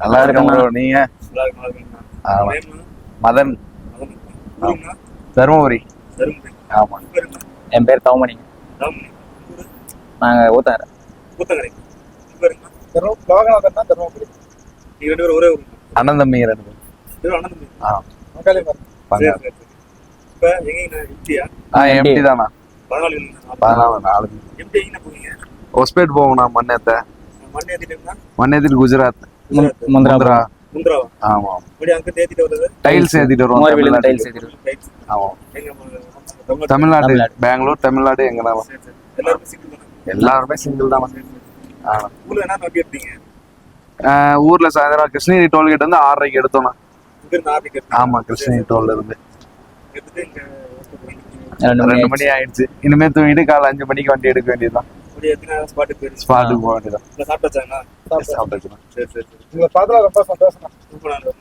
நல்லா இருக்கேன் நீங்க? மதன்? தருமபுரி. ஆமா? என் பேர் தவமணி. உங்க பேருங்களா? லோகநாதன்னா தருமபுரி நீங்க ஒரே? அண்ணன் தம்பிங்க ரெண்டு பேரும் அண்ணன் தம்பி. ஆ? ஆ எம்டி தானா பதினாலு நாலு? ஒஸ்பேட் போகணும் மண்ணேத்த? மண்ணேத்திட்டு குஜராத். முந்திரா? ஆமா? டைல்ஸ் ஏத்திட்டு வருவோம். டைல்ஸ். ஆமா தமிழ்நாடு? பெங்களூர் தமிழ்நாடு சரி. எல்லாருமே சிங்கிள் தான். ஊர்ல சாயந்தரம் கிருஷ்ணகிரி டோல்கேட் வந்து ஆறரைக்கு எடுத்தோம் இங்க இருந்து ஆர்டிக் எடுத்தீங்க. ஆமா கிருஷ்ணகிரி டோல்ல இருந்து ரெண்டு மணி ஆயிடுச்சு இனிமே தூங்கிட்டு காலை அஞ்சு மணிக்கு வண்டி எடுக்க வேண்டியதுதான்? ஸ்பாட்டுக்கு போக வேண்டியதான்? சாப்பிட்டுக்கலாம் சரி, சரி. உங்களை பார்த்தா ரொம்ப சந்தோஷம்.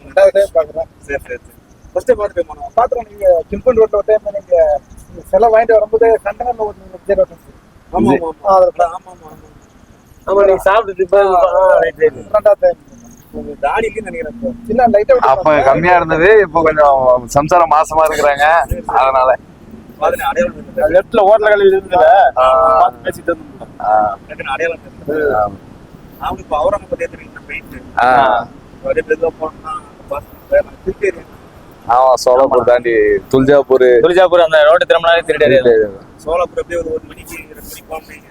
ரெண்டாவது டைம் பார்க்குறேன் சரி, சரி, சரி. போனோம். பார்த்துருவோம் நீங்க சிம்பன் ரோட்ல ஒரு டைம் நீங்க செலை வாங்கிட்டு வரும்போது கண்டனர்ல ஒரு ஆமா, ஆமா, ஆமா. ஆமா, ஆமா, நீங்க சாப்பிட்டுட்டு ரெண்டாவது டைம் அப்ப கம்மியா இருந்தது இப்போ கொஞ்சம் சம்சாரம் மாசமா இருக்கிறாங்க அதனால. லெஃப்ட்ல ஓட்டல இருந்ததுல பார்த்து பேசிட்டு இருந்தோம் அடையாளம் தெரியல. அவனுக்கு இப்போ அவுரங்காபாத் ஏத்துறீங்க பெயிண்ட் ஆ. அப்படியே மெதுவா போனோம்னா பாத்து திருப்பி ஆமா சோலாப்பூர் தாண்டி துல்ஜாப்பூர் துரிஜாப்பூர் அந்த ரோடு திரும்பினாலே திருடி சோலாப்பூர் அப்படியே ஒரு ஒரு மணிக்கு ரெண்டு மணிக்கு போனீங்க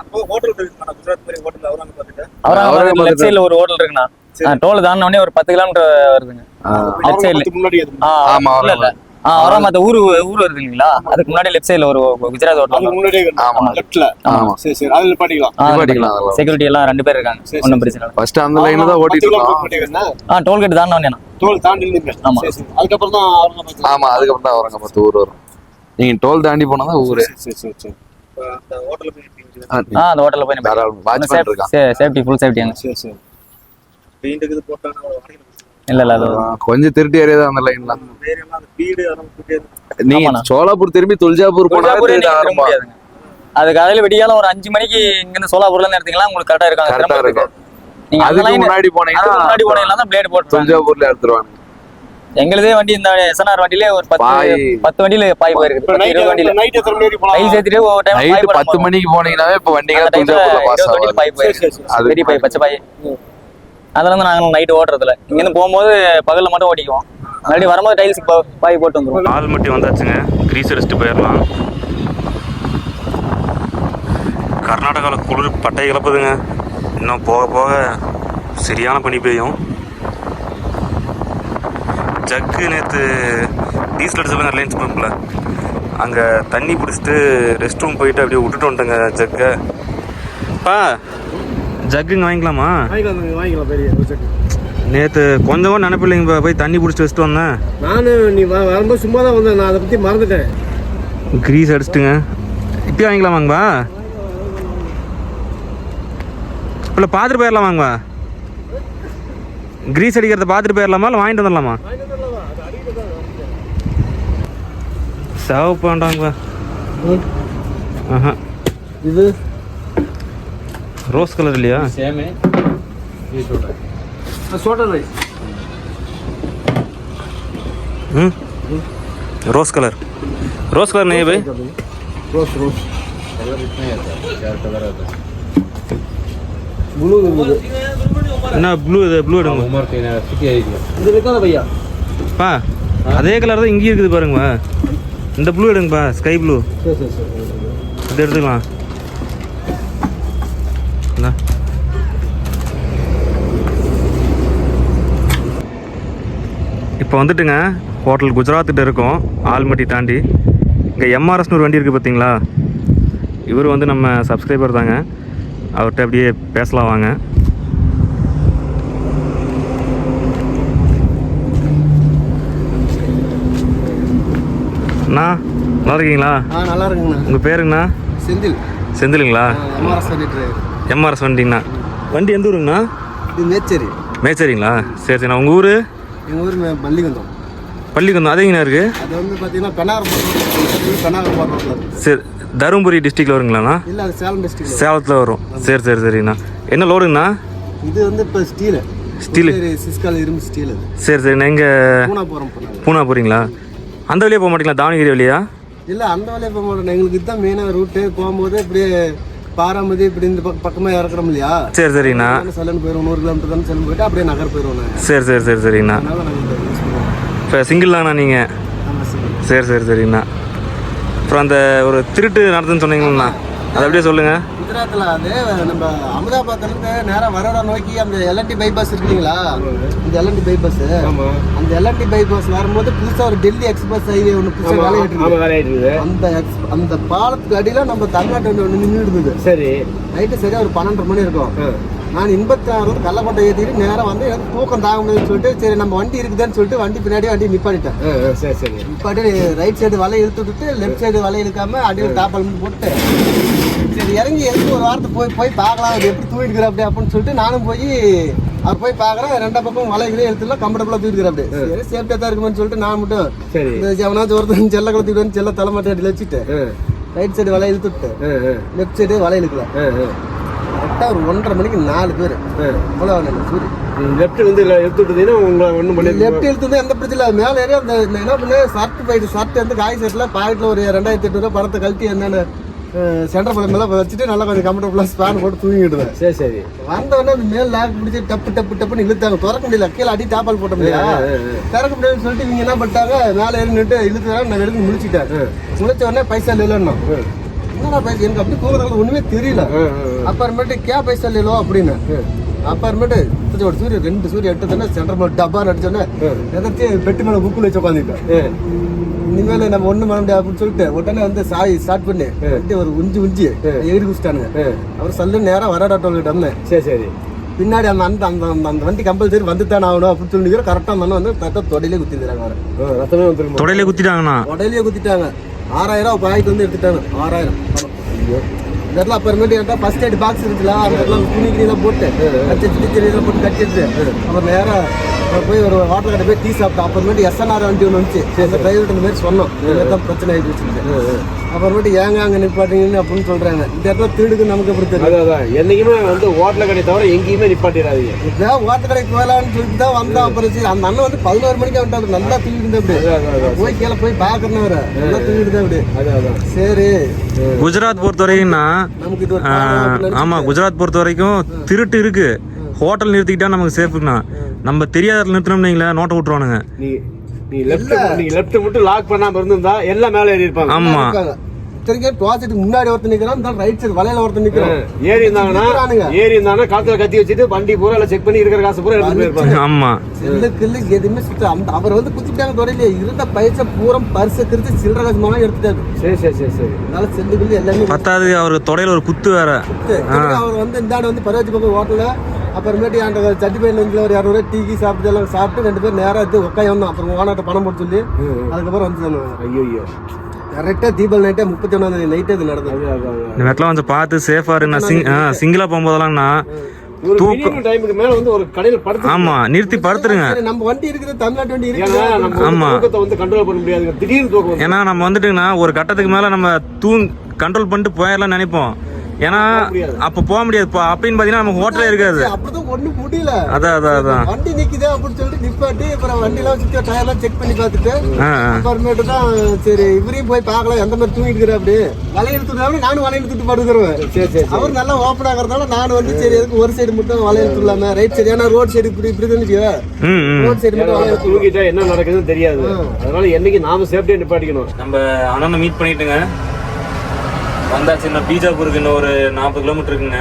அப்போ ஹோட்டல் இருக்குண்ணா குஜராத் மாதிரி ஹோட்டல் அவுரங்காபாத் கிட்ட அவராங்க லெஃப்ட் சைடில் ஒரு ஹோட்டல் இருக்குண்ணா. டோல் தாண்டின உடனே ஒரு பத்து கிலோமீட்டர் வருதுங்க. லெஃப்ட் சைடில் முன்னாடி ஆமா, இல்ல அவராமத்த ஊர் ஊர் வருது இல்லைங்களா? அதுக்கு முன்னாடி லெஃப்ட் சைடில் ஒரு குஜராத் ஹோட்டல் முன்னாடியே ஆமா. லெஃப்ட்ல ஆமா. சரி சரி. அதுல பாட்டிக்கலாம் நிப்பாட்டிக்கலாம். அதெல்லாம். செக்யூரிட்டி எல்லாம் ரெண்டு பேர் இருக்காங்க. ஒன்றும் பிரச்சனை இல்லை. ஃபர்ஸ்ட் அந்த லைன்ல தான் ஓட்டிட்டு இருக்கோம் ஆ டோல்கேட் தாண்டின உடனே தோல் தாண்டி நின்று ஆமா. சரி அதுக்கப்புறம் தான் அவுரங்காபாத் ஆமா அதுக்கப்புறம் தான் வரங்க பத்து ஊர் வரும். நீங்க டோல் தாண்டி போனா தான் ஊரு. சரி சரி சரி அந்த ஹோட்டலில் போய். ஆ, அந்த ஹோட்டலில் போய் தாராளம் வாட்ச்மேன் இருக்கான். சேஃப்டி ஃபுல் சேஃப்டி அங்கே. சரி சரி. பெயிண்ட் இது வாடகை இல்லை இல்லை அது கொஞ்சம் திருட்டி ஏரியா தான் அந்த லைன்ல வேரியெல்லாம் அந்த வீடு அதெல்லாம் கூட்டியே நீங்க. சோலாப்பூர் திரும்பி துல்ஜாப்பூர் போனா அது காலையில விடியால ஒரு அஞ்சு மணிக்கு இங்கிருந்து சோலாப்பூர்ல இருந்து எடுத்தீங்களா உங்களுக்கு கரெக்டா இருக்காங்க கரெக்டா இருக்கும். நீங்க அதுக்கு முன்னாடி அதுக்கு முன்னாடி போனீங்கன்னா போனீங்கன்னா தான் பிளேட் போட்டு துல்ஜாப்பூர்ல எடுத்துருவாங்க. எங்களுதே வண்டி இந்த எஸ்என்ஆர் வண்டியிலே ஒரு பத்து. பத்து வண்டியில பாய் போயிருக்கு. இருபது வண்டியில. நைட் சேர்த்துட்டு ஒவ்வொரு டைம் பத்து மணிக்கு போனீங்கன்னாவே இப்ப ஆகும் பாய் போயிருக்கு. அது பெரிய பாய் பச்சை பாய். அதில் வந்து நாங்கள் நைட்டு ஓட்டுறதுல இங்கேருந்து போகும்போது பகலில் மட்டும் ஓட்டிக்குவோம் மறுபடியும் வரும்போது டைல்ஸ் பாய் போட்டு வந்துடுவோம் ஆள் மட்டி வந்தாச்சுங்க. கிரீஸ் அடிச்சுட்டு போயிடலாம் கர்நாடகாவில் குளிர் பட்டை கிளப்புதுங்க. இன்னும் போக போக சரியான பனி பெய்யும். ஜக்கு நேற்று டீசல் அடிச்சல ரிலையன்ஸ் பம்பில் அங்கே தண்ணி பிடிச்சிட்டு ரெஸ்ட் ரூம் போயிட்டு அப்படியே விட்டுட்டு வந்துட்டேங்க ஜக்கை. பா ஜக்குங்க வாங்கிக்கலாமா? வாங்கிக்கலாம் பெரிய நேற்று கொஞ்சம் கூட நினைப்பில்லைங்க போய் தண்ணி பிடிச்சிட்டு வச்சுட்டு வந்தேன். நானு நீ வரும்போது சும்மா தான் வந்தேன் நான் அதை பத்தி மறந்துட்டேன். கிரீஸ் அடிச்சிட்டுங்க. இப்பயே வாங்கிக்கலாமாங்கப்பா இல்லை பார்த்துட்டு போயிடலாமாங்கப்பா கிரீஸ் அடிக்கிறத பார்த்துட்டு போயிடலாமா இல்லை வாங்கிட்டு வந்துடலாமா சிவப்பு வேண்டாங்கப்பா ஆஹா. இது? ரோஸ் கலர் இல்லையா சோட்டா ரைஸ் ம் ரோஸ் கலர் ரோஸ் कलर नहीं है भाई ரோஸ் ரோஸ் ப்ளூ இருக்குது என்ன ப்ளூ இது ப்ளூ எடுங்க இது இருக்காத பையா பா அதே கலர் தான் இங்கேயும் இருக்குது பாருங்கப்பா இந்த ப்ளூ எடுங்கப்பா ஸ்கை ப்ளூ சரி சரி சரி இது எடுத்துக்கலாம் இப்போ வந்துட்டுங்க ஹோட்டல் குஜராத்திட்ட இருக்கோம் ஆல்மட்டி தாண்டி. இங்கே எம்ஆர்எஸ்னு ஒரு வண்டி இருக்குது பார்த்தீங்களா இவர் வந்து நம்ம சப்ஸ்கிரைபர் தாங்க. அவர்கிட்ட அப்படியே பேசலாம் வாங்க. அண்ணா நல்லா இருக்கீங்களா? நல்லா இருக்குங்கண்ணா. உங்கள் பேருங்கண்ணா? செந்தில். செந்திலுங்களா? எம்ஆர்எஸ் சொல்லிட்டு எம்ஆர்எஸ் வண்டிங்கண்ணா. வண்டி எந்த ஊருங்கண்ணா? இது மேச்சேரி. மேச்சேரிங்களா? சரி சரிண்ணா உங்கள் ஊர்? எங்கள் ஊர் மே- மல்லிகந்தம். பள்ளிக்குந்தம் அதுங்கண்ணா இருக்குது அது வந்து பார்த்தீங்கன்னா பெனாகரம் பெனாகரம் சரி. தருமபுரி டிஸ்ட்ரிக்டில் வருங்களாண்ணா? இல்லை அது சேலம் டிஸ்ட்ரிக்ட் சேலத்தில் வரும். சரி சரி சரிண்ணா. என்ன லோடுங்கண்ணா? இது வந்து இப்போ ஸ்டீலு. ஸ்டீலு. சிஸ்கால் இரும்பு ஸ்டீல் அது சரி சரிண்ணா. எங்கே பூனா போகிறோம் பூனா போகிறீங்களா அந்த வழியாக போக மாட்டீங்களா? தாவணகிரி வழியா? இல்லை அந்த வேலையை போக மாட்டோம் எங்களுக்கு இதுதான் மெயினாக ரூட்டு போகும்போது இப்படியே பாராமதி இப்படி இந்த பக்கம் பக்கமாக இறக்குறோம் இல்லையா? சரி சரிண்ணா. செல்லன் போயிடும் நூறு கிலோமீட்டர் தானே செல்லன் போயிட்டு அப்படியே நகர் போயிடுவோம் நாங்கள் சரி சரி சரி நாங்கள் பண்ணுவோம் இப்போ சிங்கிள்லாண்ணா நீங்கள் ஆமாம் சார் சரி சரி சரிண்ணா. அப்புறம் அந்த ஒரு திருட்டு நடத்துன்னு சொன்னீங்களாண்ணா? அதை அப்படியே சொல்லுங்கள் குஜராத்தில் அது நம்ம அகமதாபாத்லேருந்து நேராக வரோட நோக்கி அந்த எல்என்டி பைபாஸ் இருக்கு இல்லைங்களா இந்த எல்என்டி பைபாஸ் அந்த எல்என்டி பைபாஸ் வரும்போது புதுசாக ஒரு டெல்லி எக்ஸ்பிரஸ் ஹைவே ஒன்று புதுசாக வேலையிட்டு அந்த ex- அந்த பாலத்துக்கு அடியில் நம்ம தமிழ்நாட்டு வண்டி ஒன்று நின்று இருந்தது சரி. நைட்டு சரியா ஒரு பன்னெண்டரை மணி இருக்கும். நான் எண்பத்தி ஆறு கள்ளக்கோட்டை ஏற்றிட்டு நேராக வந்து எனக்கு தூக்கம் தாங்க முடியும்னு சொல்லிட்டு சரி நம்ம வண்டி இருக்குதுன்னு சொல்லிட்டு வண்டி பின்னாடி வண்டி நிப்பாட்டிட்டேன். சரி சரி. நிப்பாட்டி ரைட் சைடு வலை இழுத்து விட்டுட்டு லெஃப்ட் சைடு வலை இழுக்காம அடியில் டாப்பல் போட்டு சரி இறங்கி எதுக்கு ஒரு வாரத்தை போய் போய் பார்க்கலாம். அது எப்படி தூக்கிட்டு அப்படி அப்படின்னு சொல்லிட்டு நானும் போய் அவர் போய் பார்க்குறேன். ரெண்டா பக்கம் வலை கிளே எடுத்துலாம் கம்ஃபர்டபுளாக தூக்கிட்டு அப்படி. சரி சேஃப்டியாக தான் இருக்குமென்னு சொல்லிட்டு நான் மட்டும் சரி. எவனாச்சும் ஒருத்தன் செல்ல கலத்திட்டு செல்ல தலைமாட்டி அடியில் வச்சுட்டு ரைட் சைடு வலை இழுத்து விட்டு ஆ, ஆ, லெஃப்ட் சைடு வலை இழுக்கல. ஆ, ஆ. கரெக்டாக ஒரு ஒன்றரை மணிக்கு நாலு பேர். அவ்வளோ சூரிய. லெஃப்ட் வந்து எடுத்து விட்டதுன்னா உங்களை ஒன்றும் பண்ணி லெஃப்ட் இழுத்து எந்த பிரச்சனை இல்லை. மேலே ஏறி அந்த என்ன பண்ணேன் ஷர்ட் போயிட்டு ஷர்ட் வந்து காய் ஷர்ட்டில் பாக்கெட்டில் ஒரு ரெண்டாயிரத்தி எட்நூறுவா பணத்தை கழட்டி என்னென்ன சென்டர் படம் மேலே வச்சுட்டு நல்லா கொஞ்சம் கம்ஃபர்டபுளாக ஸ்பேன் போட்டு தூங்கிடுவேன். சரி சரி. வந்தவொடனே அந்த மேல் லாக் பிடிச்சி டப்பு டப்பு டப்புன்னு இழுத்தாங்க. திறக்க முடியல. கீழே அடி டாப்பால் போட்ட முடியா திறக்க முடியாதுன்னு சொல்லிட்டு இவங்க என்ன பண்ணிட்டாங்க? மேலே ஏறி நின்று இழுத்துறாங்க நான் எடுத்து முடிச்சிட்டேன். முடிச்ச உடனே பைசா இல்லைன்னா. என்னடா பைசா? எனக்கு அப்படி தூங்குறது ஒன்றுமே தெரியல. அப்புறமேட்டு கே பைசா இல்லையோ அப்படின்னு. அப்புறமேட்டு ஒரு சூரியன் ரெண்டு சூரியன் எடுத்தோன்னே சென்டர் மேலே டப்பா அடிச்சோன்னே எதாச்சும் பெட்டு மேலே புக்கில் வச்சு உட்காந்துட்டேன் இனிமேல் நம்ம ஒண்ணு பண்ண முடியாது அப்படின்னு சொல்லிட்டு உடனே வந்து சாய் ஸ்டார்ட் பண்ணி வண்டி ஒரு உஞ்சி உஞ்சி ஏறி குடிச்சிட்டானுங்க அவர் சல்லு நேரா வராடா டோல்கிட்ட சரி சரி பின்னாடி அந்த அந்த அந்த அந்த- அந்த வண்டி கம்பல்சரி வந்து தானே ஆகணும் அப்படின்னு சொல்லி கரெக்டாக அந்த வந்து கரெக்டாக தொடையிலே குத்திக்கிறாங்க அவரை ரத்தமே வந்துருமா தொடையிலே குத்திட்டாங்கண்ணா தொடையிலேயே குத்திட்டாங்க ஆறாயிரம் ரூபா பாக்கெட் வந்து எடுத்துட்டாங்க ஆறாயிரம் இந்த இடத்துல அப்புறமேட்டு கேட்டால் ஃபர்ஸ்ட் எய்ட் பாக்ஸ் இருக்குல்ல இடத்துல துணி கிணிலாம் போட்டு கட்டி துணி கிணிலாம் போட்டு கட்டிட்டு அப்புறம் நேராக போய் ஒரு ஹோட்டல் கடை போய் டீ சாப்பிட்டோம் அப்புறமேட்டு எஸ்என்ஆர் வண்டி ஒன்று வந்துச்சு. அந்த டிரைவர் இந்த மாதிரி சொன்னோம். இந்த தான் பிரச்சனை ஆகி அப்புறமேட்டு ஏங்க அங்கே நிப்பாட்டீங்கன்னு அப்படின்னு சொல்கிறாங்க இந்த இடத்துல திருடுக்கு நமக்கு எப்படி தெரியும்? அதான் என்னைக்குமே வந்து ஹோட்டல கடை தவிர எங்கேயுமே நிப்பாட்டிடாதீங்க. இதான் ஓட்ட கடைக்கு போகலான்னு சொல்லிட்டு தான் வந்தான் அப்புறம் சரி, அந்த அண்ணன் வந்து பதினோரு மணிக்கு வந்துட்டாரு. நல்லா தூங்கிட்டு அப்படி போய் கீழே போய் பார்க்கணும் அவரை. நல்லா தூங்கிட்டு அப்படி சரி. குஜராத் பொறுத்த வரைக்கும்னா நமக்கு ஆமாம் குஜராத் பொறுத்த வரைக்கும் திருட்டு இருக்கு. ஹோட்டல் நிறுத்திக்கிட்டா நமக்கு சேஃபுங்கண்ணா நம்ம தெரியாத இடத்துல நிறுத்தினோம்னு வைங்களேன் நோட்டை விட்ருவானுங்க நீ நீ லெஃப்ட் நீங்க லெஃப்ட் மட்டும் லாக் பண்ணாம இருந்திருந்தா எல்லாம் மேலே ஏறி இருப்பாங்க. ஆமாம் இருக்காங்க. இத்தனைக்கும் டோசட்டுக்கு முன்னாடி ஒருத்தர் நிக்கிறான் இந்த ரைட் சைடு வலையில ஒருத்தர் நிக்கிறான். ஏறி இருந்தாங்கன்னா. ஏறி இருந்தாங்கன்னா காத்துல கத்தி வச்சுட்டு வண்டி பூரா எல்லாம் செக் பண்ணி இருக்கிற காசு பூரா எடுத்து போயிருப்பாங்க. ஆமாம் செல்லு கில்லு எதுவுமே சுத்த அந்த அவர் வந்து குத்திட்டாங்க தொடையில இருந்த பைசா பூரம் பரிசு கிரிச்சு சில்லற காசு மூலம் எடுத்துட்டாரு. சரி சரி சரி சரி. அதனால செல்லு கில்லு எல்லாமே பத்தாவது அவருக்கு தொடையில் ஒரு குத்து வேற. அவர் வந்து இந்தாண்ட வந்து பரவாச்சி பக்கம் ஹோட்டலில் அப்புறமேட்டு அந்த சட்டி பையன் ஒரு இரநூறுவா டீ சாப்பிட்டு எல்லாம் சாப்பிட்டு ரெண்டு பேரும் நேராக எடுத்து உட்காந்து வந்தோம். அப்புறம் ஓனாட்ட பணம் போட்டு சொல்லி அதுக்கப்புறம் வந்து ஐயோ ஐயோ கரெக்டாக தீபாவளி நைட்டே முப்பத்தி ஒன்றாம் நைட்டே இது நடந்தது. இந்த இடத்துல கொஞ்சம் பார்த்து சேஃபாக இருங்க சிங் ஆ சிங்கிளாக போகும்போதெல்லாம்ண்ணா ஒரு தூக்கம் மினிமம் டைமுக்கு மேல வந்து ஒரு கடையில படுத்து ஆமாம் நிறுத்தி படுத்துருங்க. நம்ம வண்டி இருக்குது தமிழ்நாட்டு வண்டி வந்து ஆமா. வந்து கண்ட்ரோல் பண்ண முடியாது. திடீர்னு தூக்கம் வரும். ஏன்னா நம்ம வந்துட்டுங்கண்ணா ஒரு கட்டத்துக்கு மேலே நம்ம தூங் கண்ட்ரோல் பண்ணிட்டு போயிடலாம்னு நினைப்போம். ஏன்னா அப்போ போக முடியாது. இப்போ அப்படின்னு பார்த்தீங்கன்னா நம்ம ஹோட்டலே இருக்காது. அப்படிதான் ஒண்ணும் முடியல. அதான் அதான் அதான். வண்டி நிக்குது அப்படின்னு சொல்லிட்டு நிப்பாட்டி அப்புறம் வண்டிலாம் சுத்தி டயர்லாம் செக் பண்ணி பார்த்துட்டு அப்புறமேட்டு தான் சரி இவரையும் போய் பார்க்கலாம். எந்த மாதிரி தூங்கிட்டு இருக்கிற அப்படி. வலையில தூக்கினாலும் நானும் வலையில தூக்கிட்டு படுக்கிறேன் சரி சரி அவர் நல்லா ஓப்பன் ஆகிறதால நான் வந்து சரி எதுக்கு ஒரு சைடு மட்டும் வலையில துள்ளாம ரைட் சைடு ஏன்னா ரோட் சைடு இப்படி இப்படி தான் ரோட் சைடு மட்டும் வலையில தூங்கிட்டா என்ன நடக்குதுன்னு தெரியாது. அதனால என்னைக்கு நாம சேஃப்டியா நிப்பாட்டிக்கணும். நம்ம அண்ணனை மீட் பண்ணிட்டுங்க. வந்தாச்சு இன்னும் பீஜாப்பூருக்கு இன்னும் ஒரு நாற்பது கிலோமீட்டர் இருக்குங்க.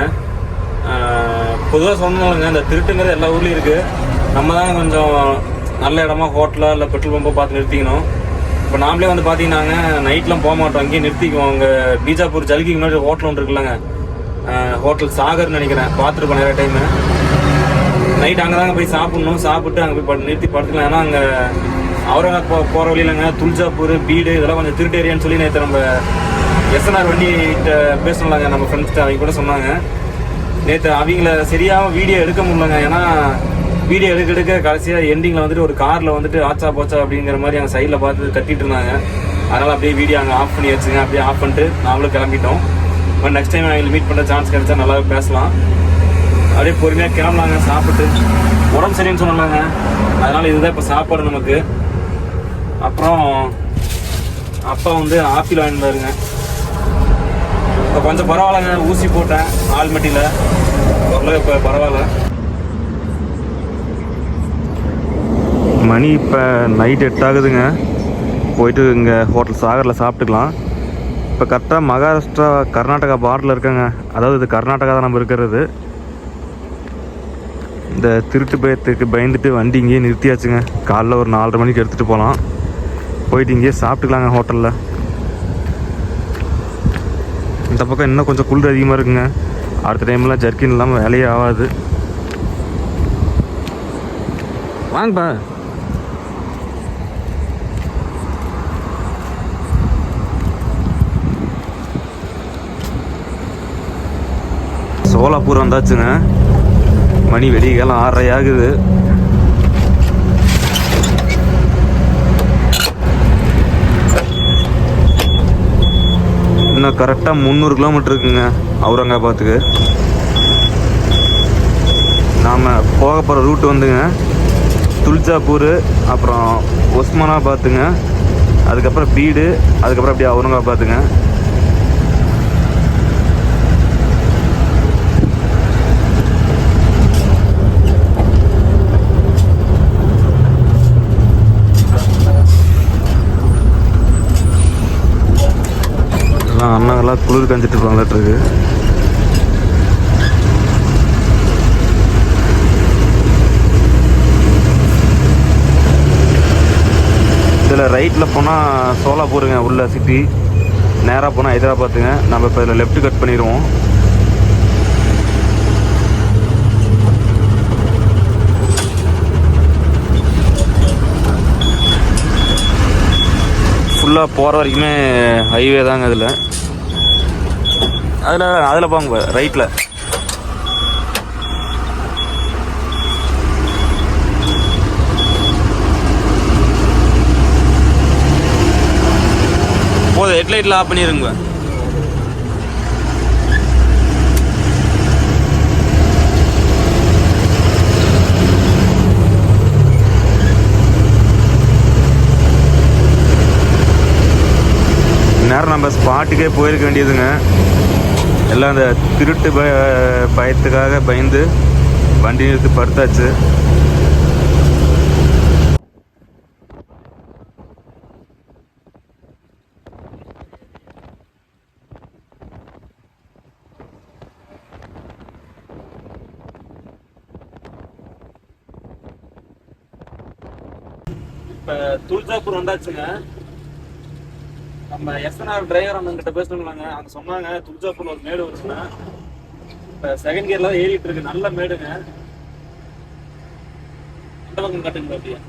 பொதுவாக சொன்னாலுங்க இந்த திருட்டுங்கிறது எல்லா ஊர்லேயும் இருக்குது நம்ம தான் கொஞ்சம் நல்ல இடமா ஹோட்டலாக இல்லை பெட்ரோல் பம்போ பார்த்து நிறுத்திக்கணும். இப்போ நாமளே வந்து பார்த்தீங்கன்னாங்க நைட்லாம் போக மாட்டோம் அங்கேயே நிறுத்திக்குவோம். அங்கே பீஜாப்பூர் ஜல்கிக்கு முன்னாடி ஹோட்டல் ஒன்று இருக்குல்லங்க. ஹோட்டல் சாகர்னு நினைக்கிறேன். பார்த்துருப்போம் நிறைய டைமு நைட் அங்கே தாங்க போய் சாப்பிட்ணும். சாப்பிட்டு அங்கே போய் படு- நிறுத்தி படுத்துக்கலாம். ஏன்னா அங்கே அவரங்க போ போகிற வழியிலங்க துல்ஜாப்பூர் பீடு இதெல்லாம் கொஞ்சம் திருட்டு ஏரியான்னு சொல்லி நேற்று நம்ம எஸ்என்ஆர் வண்டிகிட்ட பேசணும்லாங்க. நம்ம ஃப்ரெண்ட்ஸ்கிட்ட அவங்க கூட சொன்னாங்க. நேற்று அவங்கள சரியாக வீடியோ எடுக்க முடியலங்க. ஏன்னா வீடியோ எடுக்க எடுக்க கடைசியாக எண்டிங்கில் வந்துட்டு ஒரு காரில் வந்துட்டு ஆச்சா போச்சா அப்படிங்கிற மாதிரி அங்கே சைடில் பார்த்து கட்டிட்டு இருந்தாங்க. அதனால் அப்படியே வீடியோ அங்கே ஆஃப் பண்ணி வச்சுங்க. அப்படியே ஆஃப் பண்ணிட்டு நாமளும் கிளம்பிட்டோம். பட் நெக்ஸ்ட் டைம் அவங்களுக்கு மீட் பண்ணுற சான்ஸ் கிடைச்சா நல்லாவே பேசலாம். அப்படியே பொறுமையாக கிளம்பலாங்க சாப்பிட்டு. உடம்பு சரின்னு சொன்னாங்க அதனால் இதுதான் இப்போ சாப்பாடு நமக்கு. அப்புறம் அப்பா வந்து ஆப்பிள் வாங்கிட்டு வருங்க இப்போ கொஞ்சம் பரவாயில்லங்க ஊசி போட்டேன் ஆல்மட்டியில் ஓரளவு இப்போ பரவாயில்ல. மணி இப்போ நைட் எட் ஆகுதுங்க போயிட்டு இங்கே ஹோட்டல் சாகரில் சாப்பிட்டுக்கலாம். இப்போ கரெக்டாக மகாராஷ்டிரா கர்நாடகா பார்டரில் இருக்கேங்க. அதாவது இது கர்நாடகா தான் நம்ம இருக்கிறது. இந்த திருட்டு பயத்துக்கு பயந்துட்டு வண்டி இங்கேயே நிறுத்தியாச்சுங்க. காலைல ஒரு நாலரை மணிக்கு எடுத்துகிட்டு போகலாம். போயிட்டு இங்கேயே சாப்பிட்டுக்கலாங்க ஹோட்டலில் இந்த பக்கம் இன்னும் கொஞ்சம் குளிர் அதிகமாக இருக்குங்க. அடுத்த டைம்லாம் ஜர்க்கின் இல்லாமல் வேலையே ஆகாது. வாங்கப்பா சோலாப்பூர் வந்தாச்சுங்க. மணி வெளியெல்லாம் ஆறரை ஆகுது இன்னும் கரெக்டாக முந்நூறு கிலோமீட்டர் இருக்குங்க அவுரங்காபாத்துக்கு. நாம் போக போகிற ரூட் வந்துங்க துல்ஜாப்பூர் அப்புறம் ஒஸ்மானாபாத்துங்க அதுக்கப்புறம் பீடு அதுக்கப்புறம் அப்படியே அவுரங்காபாத்துங்க. நல்லா குளிர் கஞ்சிட்டு இருப்பாங்களாட்டு இதில் ரைட்டில் போனால் சோலாப்பூருங்க உள்ள சிட்டி நேராக போனால் ஹைதராபாத்துங்க. நம்ம இப்போ இதில் லெஃப்ட் கட் பண்ணிடுவோம் ஃபுல்லாக போகிற வரைக்குமே ஹைவே தாங்க அதில் அதில் அதில் போங்க ரைட்டில் போதும் ஹெட்லைட்டில் ஆஃப் பண்ணிடுங்க நேரம் நம்ம ஸ்பாட்டுக்கே போயிருக்க வேண்டியதுங்க. எல்லாம் அந்த திருட்டு பய பயத்துக்காக பயந்து வண்டி நிறுத்தி படுத்தாச்சு. இப்போ துல்ஜாப்பூர் வந்தாச்சுங்க. நம்ம எஸ்என்ஆர் டிரைவர் அண்ணன் கிட்ட பேசணுங்களாங்க அவங்க சொன்னாங்க துல்ஜாப்பூர்ல ஒரு மேடு வருச்சுன்னா இப்போ செகண்ட் கியர்ல தான் ஏறிட்டு இருக்கு. நல்ல மேடுங்க. இந்த பக்கம் காட்டுங்க அப்படியே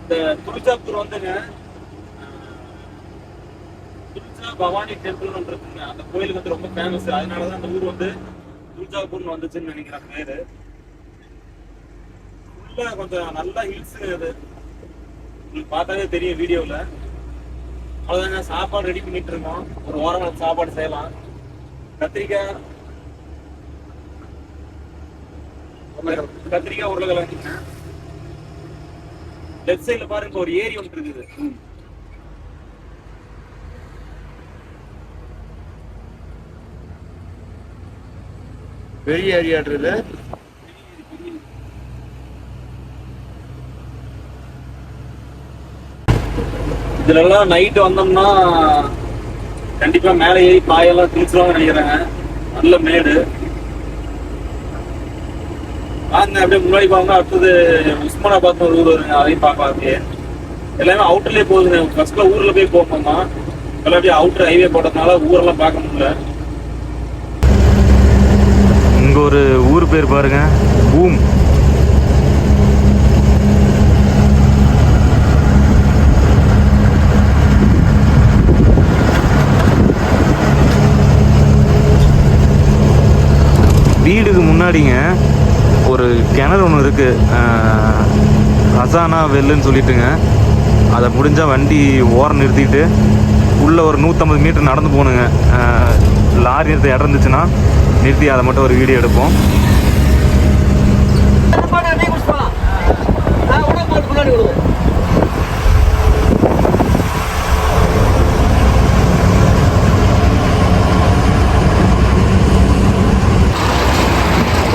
இந்த துல்ஜாப்பூர் வந்துங்க. துல்ஜா பவானி டெம்பிள் இருக்குங்க. அந்த கோயில் வந்து ரொம்ப ஃபேமஸ் அதனாலதான் அந்த ஊர் வந்து துல்ஜாபூர்னு வந்துச்சுன்னு நினைக்கிறேன் பேரு. உள்ள கொஞ்சம் நல்லா ஹில்ஸ் அது. உங்களுக்கு பார்த்தாவே தெரியும் வீடியோவில் அவ்வளோதாங்க சாப்பாடு ரெடி பண்ணிட்டு இருக்கோம். ஒரு ஓரமாக சாப்பாடு செய்யலாம். கத்திரிக்காய். கத்திரிக்காய் உருளைக்கிழங்கு. லெஃப்ட் சைடுல பாருங்க ஒரு ஏரி ஒன்று இருக்குது. பெரிய ஏரியாடுறது இதுலலாம் நைட் வந்தோம்னா கண்டிப்பா மேலே ஏறி பாயெல்லாம் கிழிச்சிருவாங்க நினைக்கிறேங்க. நல்ல மேடு. வாங்க அப்படியே முன்னாடி போங்க அடுத்தது உஸ்மானாபாத் ஒரு ஊர் வருங்க. அதையும் பார்க்கலாம் அப்படியே. எல்லாமே அவுட்டர்லேயே போகுதுங்க. ஃபர்ஸ்ட்ல ஊர்ல போய் போகணுமா? எல்லாம் அப்படியே அவுட்டர் ஹைவே போட்டதுனால ஊரெல்லாம் பார்க்க முடியல. இங்கே ஒரு ஊர் பேர் பாருங்க. பூம் வீடுக்கு முன்னாடிங்க ஒரு கிணறு ஒன்று இருக்குது ஹசானா வெல்லுன்னு சொல்லிட்டுங்க. அதை முடிஞ்சால் வண்டி ஓரம் நிறுத்திட்டு உள்ளே ஒரு நூற்றம்பது மீட்டர் நடந்து போகணுங்க லாரி எடுத்து இடம் நிறுத்தி அதை மட்டும் ஒரு வீடியோ எடுப்போம்.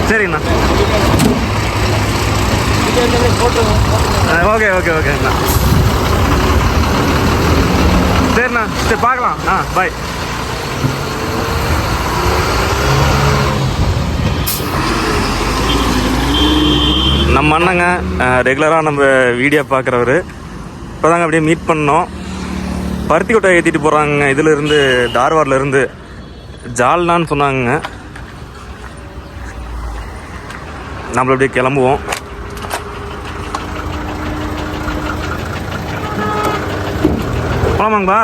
சரிங்கண்ணா ஓகே ஓகே ஓகேண்ணா சரிண்ணா சரி பார்க்கலாம். ஆ பாய் அண்ணங்க ரெகுலராக நம்ம வீடியோ பார்க்குறவர். இப்போ தாங்க அப்படியே மீட் பண்ணோம். பருத்தி கொட்டை ஏற்றிட்டு போகிறாங்க இதிலிருந்து தார்வார்லேருந்து. இருந்து ஜால்னான்னு சொன்னாங்க நம்மள அப்படியே கிளம்புவோம். போலாமாங்கப்பா?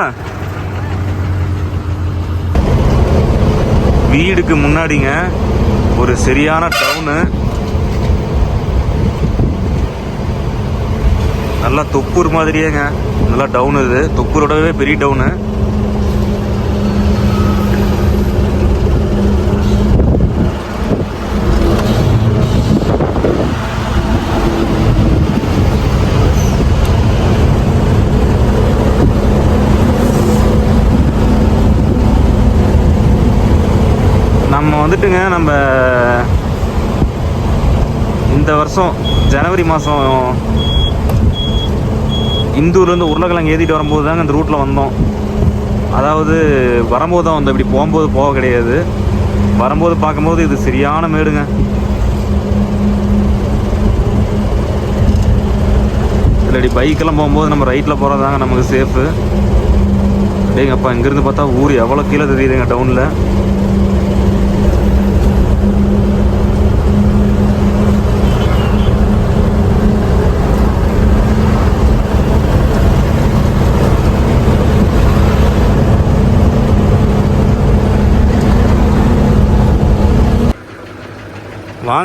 வீடுக்கு முன்னாடிங்க ஒரு சரியான டவுனு நல்லா தொப்பூர் மாதிரியேங்க. நல்லா டவுன் இது. தொப்பூரோடவே பெரிய டவுனு நம்ம வந்துட்டுங்க நம்ம இந்த வருஷம் ஜனவரி மாதம் இந்தூர்லேருந்து உருளைக்கிழங்கு ஏற்றிட்டு வரும்போது தாங்க இந்த ரூட்டில் வந்தோம். அதாவது வரும்போது தான் வந்தோம். இப்படி போகும்போது போக கிடையாது. வரும்போது பார்க்கும்போது இது சரியான மேடுங்க. இல்லாடி பைக்கெல்லாம் போகும்போது நம்ம ரைட்டில் போகிறதாங்க நமக்கு சேஃபு அப்படிங்கப்பா இங்கேருந்து பார்த்தா ஊர் எவ்வளோ கீழே தெரியுதுங்க டவுனில்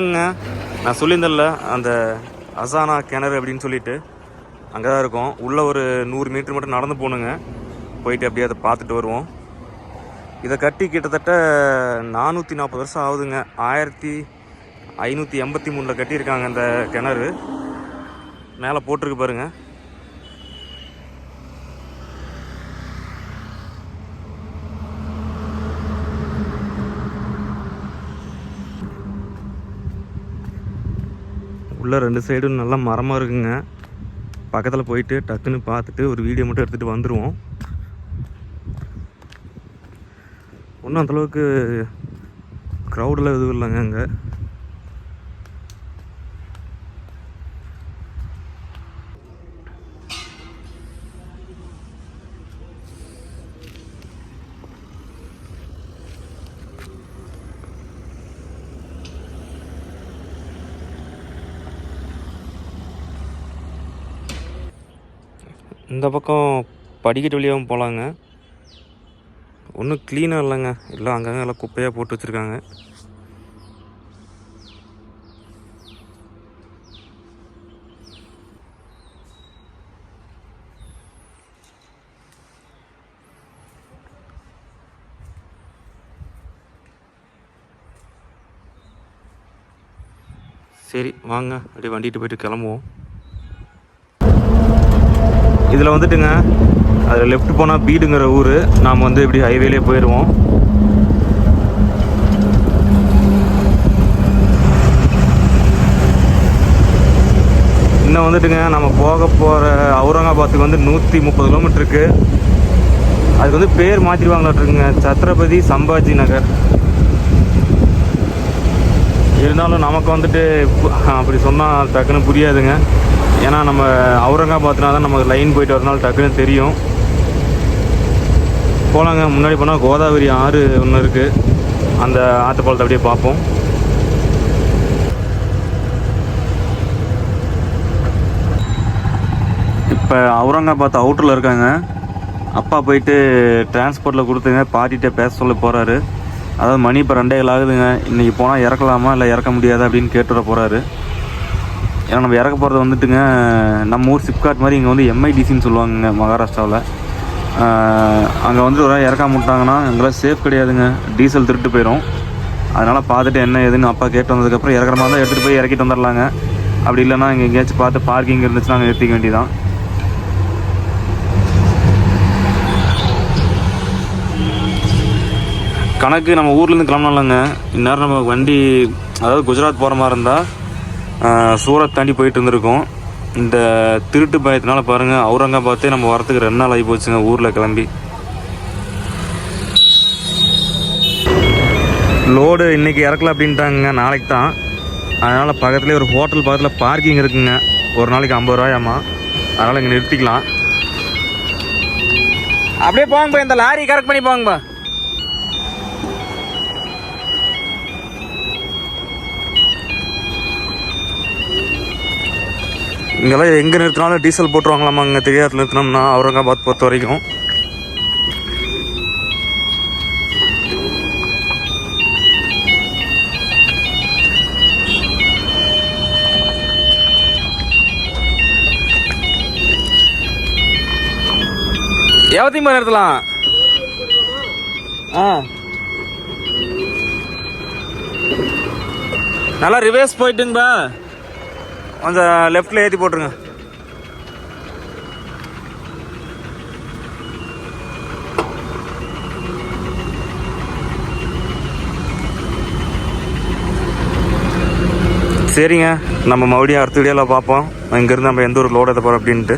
வாங்க நான் சொல்லியிருந்தேன்ல அந்த அசானா கிணறு அப்படின்னு சொல்லிட்டு. அங்கே தான் இருக்கோம். உள்ளே ஒரு நூறு மீட்ரு மட்டும் நடந்து போகணுங்க போயிட்டு அப்படியே அதை பார்த்துட்டு வருவோம். இதை கட்டி கிட்டத்தட்ட நானூற்றி நாற்பது வருஷம் ஆகுதுங்க. ஆயிரத்தி ஐநூற்றி எண்பத்தி மூணில் கட்டியிருக்காங்க அந்த கிணறு. மேலே போட்டிருக்கு பாருங்கள் உள்ளே ரெண்டு சைடும் நல்லா மரமாக இருக்குங்க. பக்கத்தில் போயிட்டு டக்குன்னு பார்த்துட்டு ஒரு வீடியோ மட்டும் எடுத்துகிட்டு வந்துடுவோம் ஒன்றும் அந்தளவுக்கு க்ரௌடெலாம் எதுவும் இல்லைங்க அங்கே. இந்த பக்கம் படிக்கட்டு வழியாகவும் போகலாங்க ஒன்றும் க்ளீனாக இல்லைங்க. எல்லாம் அங்கங்கே எல்லாம் குப்பையாக போட்டு வச்சுருக்காங்க. சரி வாங்க. அப்படியே வண்டிட்டு போயிட்டு கிளம்புவோம். இதில் வந்துட்டுங்க அதில் லெஃப்ட் போனால் பீடுங்கிற ஊர். நாம் வந்து இப்படி ஹைவேலே போயிடுவோம் இன்னும் வந்துட்டுங்க நம்ம போக போகிற அவுரங்காபாத்துக்கு வந்து நூற்றி முப்பது கிலோமீட்டருக்கு அதுக்கு வந்து பேர் மாற்றிடுவாங்களாட்டுருங்க சத்ரபதி சம்பாஜி நகர். இருந்தாலும் நமக்கு வந்துட்டு அப்படி சொன்னால் டக்குன்னு புரியாதுங்க. ஏன்னா நம்ம அவுரங்காபாத்னா தான் நமக்கு லைன் போயிட்டு வரனால டக்குன்னு தெரியும். போகலாங்க முன்னாடி போனால் கோதாவரி ஆறு ஒன்று இருக்குது அந்த ஆற்றுப்பாலத்தை அப்படியே பார்ப்போம். இப்போ அவுரங்காபாத் அவுட்டரில் இருக்காங்க. அப்பா போயிட்டு டிரான்ஸ்போர்ட்டில் கொடுத்துங்க. பாட்டிகிட்ட பேச சொல்ல போகிறாரு அதாவது மணி இப்போ ரெண்டே ஆகுதுங்க. இன்றைக்கி போனால் இறக்கலாமா? இல்லை இறக்க முடியாதா? அப்படின்னு கேட்டுட போகிறாரு ஏன்னா நம்ம இறக்க போகிறது வந்துட்டுங்க நம்ம ஊர் சிப்காட் மாதிரி இங்கே வந்து எம்ஐடிசின்னு சொல்லுவாங்க மகாராஷ்டிராவில். அங்கே வந்து ஒரு இறக்காம விட்டாங்கன்னா எங்களால் சேஃப் கிடையாதுங்க. டீசல் திருட்டு போயிடும் அதனால் பார்த்துட்டு என்ன ஏதுன்னு அப்பா கேட்டு வந்ததுக்கப்புறம் இறக்குற மாதிரி தான் எடுத்துகிட்டு போய் இறக்கிட்டு வந்துடலாங்க அப்படி இல்லைன்னா இங்கே எங்கேயாச்சும் பார்த்து பார்க்கிங் இருந்துச்சுன்னா அங்கே நிறுத்திக்க வேண்டியதான் கணக்கு நம்ம ஊர்லேருந்து கிளம்பலாம்லங்க இந்நேரம் நம்ம வண்டி அதாவது குஜராத் போகிற மாதிரி இருந்தால் சூரத் தாண்டி போயிட்டு இருந்திருக்கோம். இந்த திருட்டு பயத்தினால பாருங்கள் அவுரங்காபாத்தே நம்ம வரத்துக்கு ரெண்டு நாள் ஆகி போச்சுங்க ஊரில் கிளம்பி. லோடு இன்றைக்கி இறக்கல அப்படின்ட்டாங்க நாளைக்கு தான். அதனால் பக்கத்துலேயே ஒரு ஹோட்டல் பக்கத்தில் பார்க்கிங் இருக்குங்க. ஒரு நாளைக்கு ஐம்பது ரூபாயாம்மா அதனால் இங்கே நிறுத்திக்கலாம். அப்படியே போங்கப்பா இந்த லாரி கரெக்ட் பண்ணி போங்கப்பா. இங்கெல்லாம் எங்கே நிறுத்தினாலும் டீசல் போட்டுருவாங்களாமா இங்கே தெரியாத நிறுத்தினோம்னா அவுரங்காபாத் பொறுத்த வரைக்கும். எவத்தையும் நிறுத்தலாம்? ஆ. நல்லா ரிவர்ஸ் போயிட்டுங்கப்பா. கொஞ்சம் லெஃப்டில் ஏற்றி போட்டுருங்க. சரிங்க நம்ம மறுபடியும் அடுத்த வீடியோவில் பார்ப்போம். இங்கேருந்து நம்ம எந்த ஒரு லோடு எதை போகிறோம் அப்படின்ட்டு.